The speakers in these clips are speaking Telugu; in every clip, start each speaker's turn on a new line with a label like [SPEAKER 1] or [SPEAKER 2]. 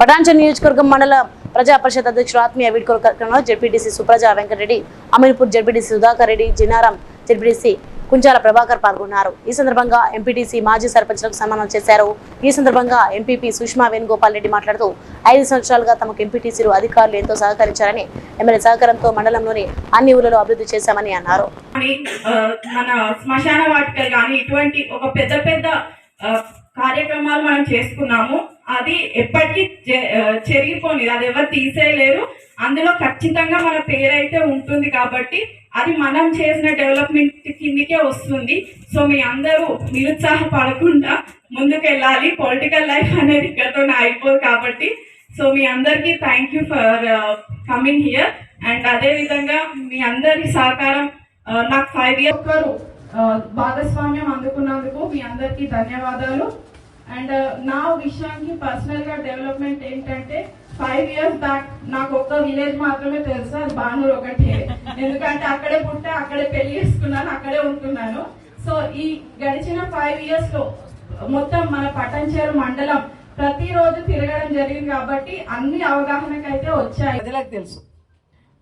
[SPEAKER 1] పటాంచ నియోజకవర్గం మండల ప్రజా పరిషత్ అధ్యక్షుడు ఆత్మీయ వీడ్కోలు కార్యక్రమంలో ZPTC Supraja Venkatareddy Ameerpur ZPTC Sudhakar Reddy Jinnaram ZPTC Kunchala Prabhakar పాల్గొన్నారు. ఈ సందర్భంగా ఎంపీటీసీ మాజీ సర్పంచ్లకు సన్మానం చేశారు. ఈ సందర్భంగా ఎంపీపీ సుష్మా వేణుగోపాల్ రెడ్డి మాట్లాడుతూ ఐదు సంవత్సరాలుగా తమకు ఎంపీటీసీలు అధికారులు ఎంతో సహకరించారని ఎమ్మెల్యే సహకారంతో మండలంలోని అన్ని ఊళ్ళలో అభివృద్ధి చేశామని అన్నారు.
[SPEAKER 2] మన శ్మశాన వాటికలు కానీ ఇటువంటి ఒక పెద్ద పెద్ద కార్యక్రమాలు మనం చేసుకున్నాము. అది ఎప్పటికీ చెరిగిపోనిది. అది ఎవరు తీసేయలేరు. అందులో ఖచ్చితంగా మన పేరైతే ఉంటుంది కాబట్టి అది మనం చేసిన డెవలప్మెంట్ కిందికే వస్తుంది. సో మీ అందరూ నిరుత్సాహపడకుండా ముందుకెళ్ళాలి. పొలిటికల్ లైఫ్ అనేది ఇక్కడతో అయిపోదు కాబట్టి. సో మీ అందరికీ thank you for coming here. And అదేవిధంగా మీ అందరి సహకారం నాకు ఫైవ్ ఇయర్ భాగస్వామ్యం అందుకున్నందుకు మీ అందరికీ ధన్యవాదాలు. అండ్ uh, నా విషయానికి పర్సనల్గా డెవలప్మెంట్ ఏంటంటే ఫైవ్ ఇయర్స్ బ్యాక్ నాకు ఒక్క విలేజ్ మాత్రమే తెలుసు అది బానూరు ఒకటి. ఎందుకంటే అక్కడే పుట్టే అక్కడే పెళ్ళి చేసుకున్నాను అక్కడే ఉంటున్నాను. సో ఈ గడిచిన ఫైవ్ ఇయర్స్లో మొత్తం మన పటంచేరు మండలం ప్రతిరోజు తిరగడం జరిగింది కాబట్టి అన్ని అవగాహనకైతే వచ్చాయి.
[SPEAKER 3] ప్రజలకు తెలుసు.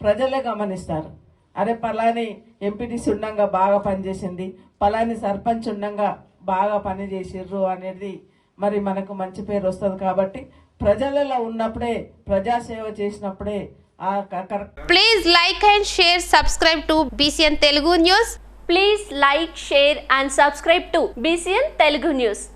[SPEAKER 3] ప్రజలే గమనిస్తారు. అరే పలాని ఎంపీటీసీ ఉండంగా బాగా పనిచేసింది పలాని సర్పంచ్ ఉండంగా బాగా పనిచేసిర్రు అనేది మరి మనకు మంచి పేరు వస్తుంది కాబట్టి ప్రజలలో ఉన్నప్పుడే ప్రజాసేవ చేసినప్పుడే
[SPEAKER 4] please like and share subscribe to BCN Telugu news
[SPEAKER 5] please like share and subscribe to BCN Telugu news